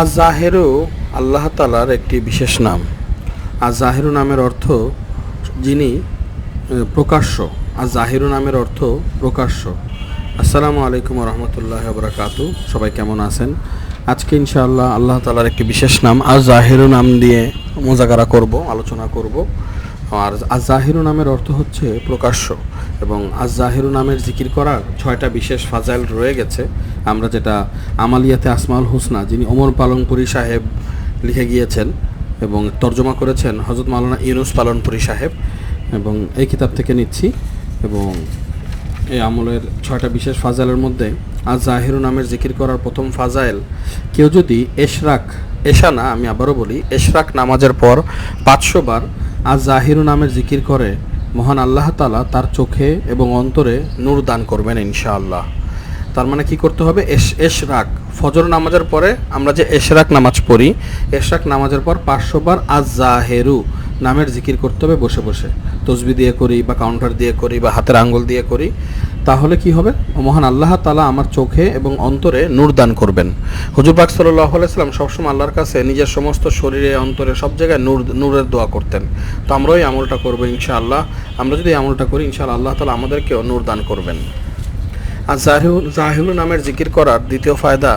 আজ জাহেরু আল্লাহ তালার একটি বিশেষ নাম। আজ জাহেরু নামের অর্থ যিনি প্রকাশ্য। আজ জাহিরু নামের অর্থ প্রকাশ্য। আসসালামু আলাইকুম রহমতুল্লাহ বরাকাতু। সবাই কেমন আছেন? আজকে ইনশাআল্লাহ আল্লাহ তালার একটি বিশেষ নাম আজ জাহিরু নাম দিয়ে মোজাগারা করব, আলোচনা করব। আর আজ জাহিরু নামের অর্থ হচ্ছে প্রকাশ্য। এবং আজ জাহিরু নামের জিকির করার ছয়টা বিশেষ ফাজাইল রয়ে গেছে। আমরা যেটা আমালিয়াতে আসমাউল হুসনা, যিনি ওমর পালনপুরি সাহেব লিখে গিয়েছেন এবং তর্জমা করেছেন হজরত মাওলানা ইউনুস পালনপুরি সাহেব। এবং এই কিতাব থেকে নিচ্ছি এবং এই আমলের ছয়টা বিশেষ ফাজাইলের মধ্যে আজ জাহিরু নামের জিকির করার প্রথম ফাজাইল, কেউ যদি এশরাক, এশা না, আমি আবারও বলি, এশরাক নামাজের পর পাঁচশো বার আজ জাহিরু নামের জিকির করে মহান আল্লাহ তালা তার চোখে এবং অন্তরে নূর দান করবেন ইনশাআল্লাহ। তার মানে কি করতে হবে? এশ এশরাক। ফজর নামাজের পরে আমরা যে এশরাক নামাজ পড়ি, এশরাক নামাজের পর পাঁচশো বার আজ জাহেরু নামের জিকির করতে হবে বসে বসে। তসবি দিয়ে করি বা কাউন্টার দিয়ে করি বা হাতের আঙ্গুল দিয়ে করি। তাহলে কি হবে? মহান আল্লাহ তালা আমার চোখে এবং অন্তরে নূর দান করবেন। হুজুর পাক সাল্লাহ সবসময় আল্লাহর কাছে নিজের সমস্ত শরীরে, অন্তরে সব জায়গায় নূর, নূরের দোয়া করতেন। তো আমরাও এই আমলটা করব ইনশাআল্লাহ। আমরা যদি আমলটা করি, ইনশাআল্লাহ আল্লাহ তালা আমাদেরকেও নূর দান করবেন। আর জাহিউল জাহিউল নামের জিকির করার দ্বিতীয় ফায়দা,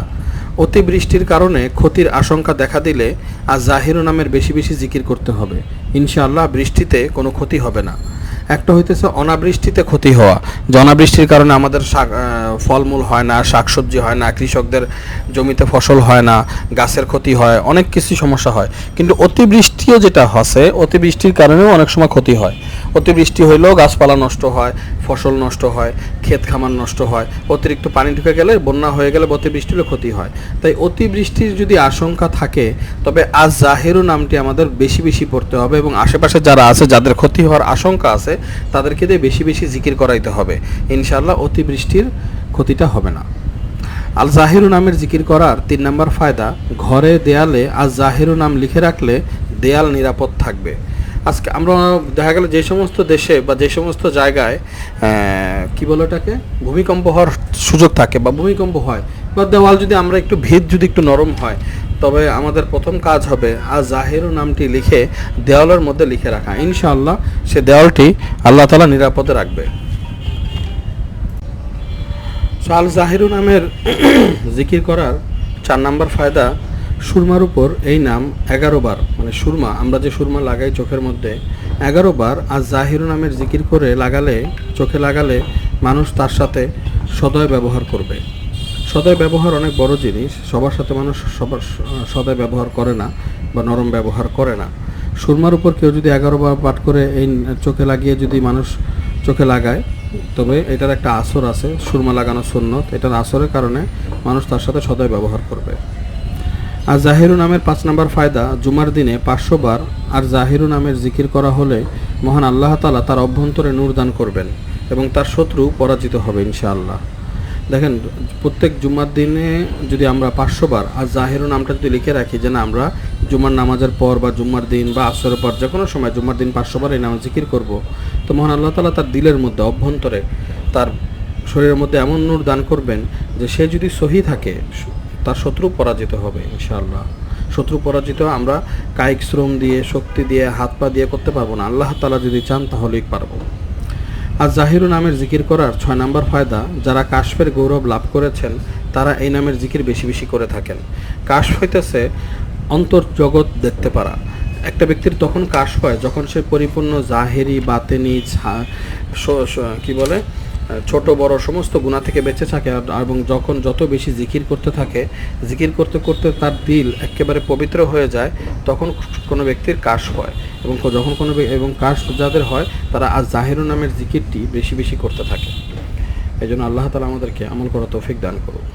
অতিবৃষ্টির কারণে ক্ষতির আশঙ্কা দেখা দিলে আর জাহিরু নামের বেশি বেশি জিকির করতে হবে। ইনশাআল্লাহ বৃষ্টিতে কোনো ক্ষতি হবে না। একটা হইতেছে অনাবৃষ্টিতে ক্ষতি হওয়া। যে অনাবৃষ্টির কারণে আমাদের শাক ফলমূল হয় না, শাকসবজি হয় না, কৃষকদের জমিতে ফসল হয় না, গাছের ক্ষতি হয়, অনেক কিছু সমস্যা হয়। কিন্তু অতিবৃষ্টিও যেটা হসে, অতিবৃষ্টির কারণেও অনেক সময় ক্ষতি হয়। অতিবৃষ্টি হইলেও গাছপালা নষ্ট হয়, ফসল নষ্ট হয়, ক্ষেত খামার নষ্ট হয়, অতিরিক্ত পানি ঢুকে গেলে, বন্যা হয়ে গেলে অতিবৃষ্টি হলে ক্ষতি হয়। তাই অতিবৃষ্টির যদি আশঙ্কা থাকে, তবে আজ জাহেরু নামটি আমাদের বেশি বেশি পড়তে হবে এবং আশেপাশে যারা আছে, যাদের ক্ষতি হওয়ার আশঙ্কা আছে, তাদেরকে দিয়ে বেশি বেশি জিকির করাইতে হবে। ইনশাআল্লাহ অতিবৃষ্টির ক্ষতিটা হবে না। আল জাহিরু নামের জিকির করার তিন নম্বর ফায়দা, ঘরে দেয়ালে আজ জাহিরু নাম লিখে রাখলে দেয়াল নিরাপদ থাকবে। আজকে আমরা দেখা গেল যে সমস্ত দেশে বা যে সমস্ত জায়গায় কি বলে ওটাকে? ভূমিকম্প হওয়ার সুযোগ থাকে বা ভূমিকম্প হয়। বা দেওয়াল যদি আমরা একটু ভিত যদি একটু নরম হয়, তবে আমাদের প্রথম কাজ হবে আজ জাহিরু নামটি লিখে দেওয়ালের মধ্যে লিখে রাখা। ইনশাআল্লাহ সে দেওয়ালটি আল্লাহ তালা নিরাপদে রাখবে। আল জাহিরু নামের জিকির করার চার নাম্বার ফায়দা সুরমার উপর এই নাম এগারো বার মানে সুরমা, আমরা যে সুরমা লাগাই চোখের মধ্যে, এগারো বার আর জাহিরু নামের জিকির করে লাগালে, চোখে লাগালে মানুষ তার সাথে সদয় ব্যবহার করবে। সদয় ব্যবহার অনেক বড় জিনিস, সবার সাথে মানুষ সবার সদয় ব্যবহার করে না বা নরম ব্যবহার করে না। সুরমার উপর কেউ যদি এগারো বার পাঠ করে এই চোখে লাগিয়ে যদি মানুষ চোখে লাগায়, তবে এটার একটা আসর আছে, সুরমা লাগানো সুন্নত, এটার আসরের কারণে মানুষ তার সাথে সদয় ব্যবহার করবে। আর জাহিরু নামের পাঁচ নম্বর ফায়দা, জুমার দিনে পাঁচশো বার আর জাহিরু নামের জিকির করা হলে মহান আল্লাহ তালা তার অভ্যন্তরে নূর দান করবেন এবং তার শত্রু পরাজিত হবে ইনশাআল্লাহ। দেখেন, প্রত্যেক জুমার দিনে যদি আমরা পাঁচশো বার আর জাহিরু নামটা যদি লিখে রাখি যে না, আমরা জুমার নামাজের পর বা জুম্মার দিন বা আসরের পর যে কোনো সময় জুম্মার দিন পাঁচশো বার এই নামাজ জিকির করব, তো মহান আল্লাহ তালা তার দিলের মধ্যে, অভ্যন্তরে তার শরীরের মধ্যে এমন নূর দান করবেন যে সে যদি সহি থাকে তার শত্রু পরাজিত হবে, ইনশাআল্লাহ। শত্রু পরাজিত, আমরা কায়িক শ্রম দিয়ে, শক্তি দিয়ে, হাত পা দিয়ে করতে পারব না। আল্লাহ তালা যদি চান, তাহলেই পারব। আর জাহিরু নামের জিকির করার ছয় নম্বর ফায়দা, যারা কাশফের গৌরব লাভ করেছেন, তারা এই নামের জিকির বেশি বেশি করে থাকেন। কাশ হইতেছে অন্তর জগৎ দেখতে পারা। একটা ব্যক্তির তখন কাশ হয়, যখন সে পরিপূর্ণ জাহেরি, বাতেনি স- কি বলে? ছোট, বড়, সমস্ত গুণা থেকে বেঁচে থাকে এবং যখন যত বেশি জিকির করতে থাকে, জিকির করতে করতে তার দিল একেবারে পবিত্র হয়ে যায়, তখন কোনো ব্যক্তির কাশ হয় এবং যখন কোনো এবং কাশ যাদের হয়, তারা আজ জাহিরু নামের জিকিরটি বেশি বেশি করতে থাকে। এই জন্য আল্লাহ তালা আমাদেরকে আমল করা তৌফিক দান করুন